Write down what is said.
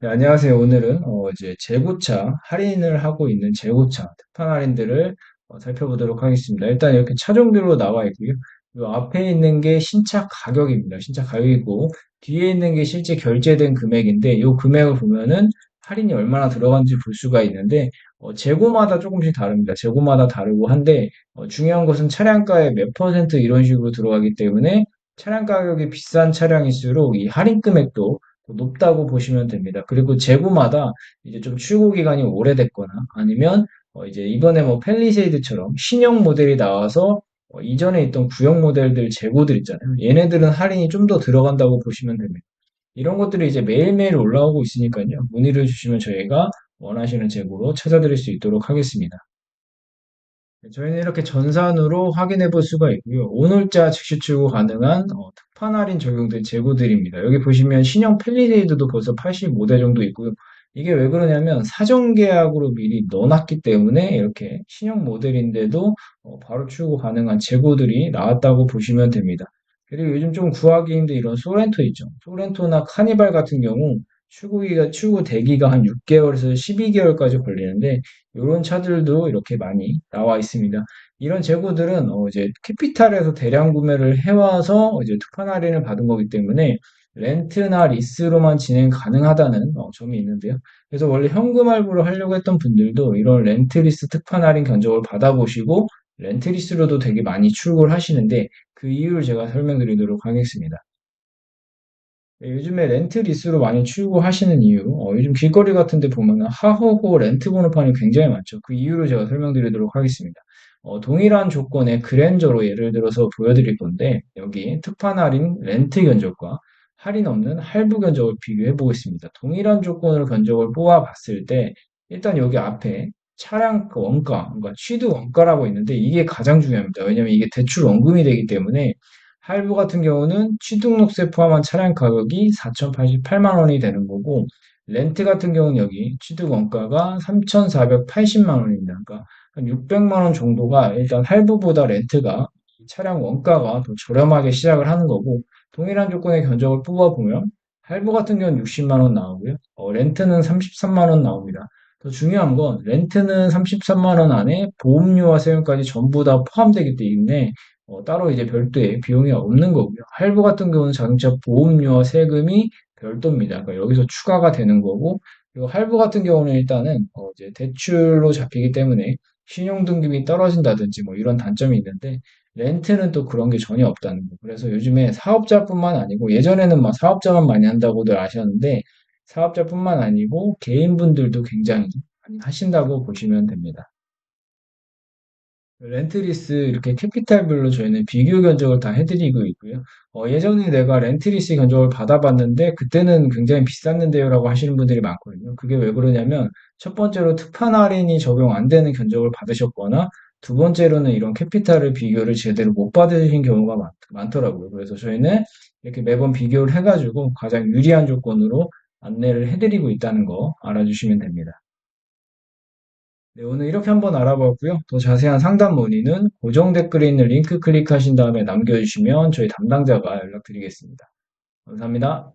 네, 안녕하세요. 오늘은 어, 이제 재고차 할인을 하고 있는 재고차 특판 할인들을 어, 살펴보도록 하겠습니다. 일단 이렇게 차종별로 나와 있고요. 이 앞에 있는 게 신차 가격입니다. 신차 가격이고 뒤에 있는 게 실제 결제된 금액인데 이 금액을 보면은 할인이 얼마나 들어간지 볼 수가 있는데 어, 재고마다 조금씩 다릅니다. 재고마다 다르고 한데 어, 중요한 것은 차량가의 몇 퍼센트 이런 식으로 들어가기 때문에 차량 가격이 비싼 차량일수록 이 할인 금액도 높다고 보시면 됩니다. 그리고 재고마다 이제 좀 출고 기간이 오래됐거나 아니면 어 이제 이번에 뭐 펠리세이드처럼 신형 모델이 나와서 어 이전에 있던 구형 모델들 재고들 있잖아요. 얘네들은 할인이 좀 더 들어간다고 보시면 됩니다. 이런 것들이 이제 매일매일 올라오고 있으니까요. 문의를 주시면 저희가 원하시는 재고로 찾아드릴 수 있도록 하겠습니다. 네, 저희는 이렇게 전산으로 확인해 볼 수가 있고요. 오늘자 즉시 출고 가능한 어, 특판 할인 적용된 재고들입니다. 여기 보시면 신형 펠리세이드도 벌써 85대 정도 있고요. 이게 왜 그러냐면 사전 계약으로 미리 넣어놨기 때문에 이렇게 신형 모델인데도 어, 바로 출고 가능한 재고들이 나왔다고 보시면 됩니다. 그리고 요즘 좀 구하기 힘든 이런 소렌토 있죠. 소렌토나 카니발 같은 경우 출고기가 출고 대기가 한 6개월에서 12개월까지 걸리는데 이런 차들도 이렇게 많이 나와 있습니다. 이런 재고들은 어 이제 캐피탈에서 대량 구매를 해와서 이제 특판 할인을 받은 거기 때문에 렌트나 리스로만 진행 가능하다는 어 점이 있는데요. 그래서 원래 현금 할부로 하려고 했던 분들도 이런 렌트 리스 특판 할인 견적을 받아보시고 렌트 리스로도 되게 많이 출고를 하시는데 그 이유를 제가 설명드리도록 하겠습니다. 네, 요즘에 렌트 리스로 많이 출고하시는 이유, 어, 요즘 길거리 같은 데 보면은 하호호 렌트 번호판이 굉장히 많죠. 그 이유를 제가 설명드리도록 하겠습니다. 어, 동일한 조건의 그랜저로 예를 들어서 보여드릴 건데, 여기 특판 할인 렌트 견적과 할인 없는 할부 견적을 비교해 보겠습니다. 동일한 조건으로 견적을 뽑아 봤을 때, 일단 여기 앞에 차량 그 원가, 그러니까 취득 원가라고 있는데, 이게 가장 중요합니다. 왜냐면 이게 대출 원금이 되기 때문에, 할부 같은 경우는 취등록세 포함한 차량 가격이 4,088만 원이 되는 거고, 렌트 같은 경우는 여기 취득 원가가 3,480만 원입니다. 그러니까 한 600만 원 정도가 일단 할부보다 렌트가 차량 원가가 더 저렴하게 시작을 하는 거고, 동일한 조건의 견적을 뽑아보면 할부 같은 경우는 60만 원 나오고요. 어, 렌트는 33만 원 나옵니다. 더 중요한 건 렌트는 33만 원 안에 보험료와 세금까지 전부 다 포함되기 때문에 어, 따로 이제 별도의 비용이 없는 거고요. 할부 같은 경우는 자동차 보험료와 세금이 별도입니다. 그러니까 여기서 추가가 되는 거고, 그리고 할부 같은 경우는 일단은 어, 이제 대출로 잡히기 때문에 신용 등급이 떨어진다든지 뭐 이런 단점이 있는데, 렌트는 또 그런 게 전혀 없다는 거. 그래서 요즘에 사업자뿐만 아니고 예전에는 막 사업자만 많이 한다고들 아셨는데, 사업자뿐만 아니고 개인분들도 굉장히 하신다고 보시면 됩니다. 렌트리스 이렇게 캐피탈별로 저희는 비교 견적을 다 해드리고 있고요. 어, 예전에 내가 렌트리스 견적을 받아봤는데 그때는 굉장히 비쌌는데요라고 하시는 분들이 많거든요. 그게 왜 그러냐면 첫 번째로 특판 할인이 적용 안 되는 견적을 받으셨거나 두 번째로는 이런 캐피탈을 비교를 제대로 못 받으신 경우가 많, 많더라고요. 그래서 저희는 이렇게 매번 비교를 해가지고 가장 유리한 조건으로 안내를 해드리고 있다는 거 알아주시면 됩니다. 네, 오늘 이렇게 한번 알아봤고요. 더 자세한 상담 문의는 고정 댓글에 있는 링크 클릭하신 다음에 남겨주시면 저희 담당자가 연락드리겠습니다. 감사합니다.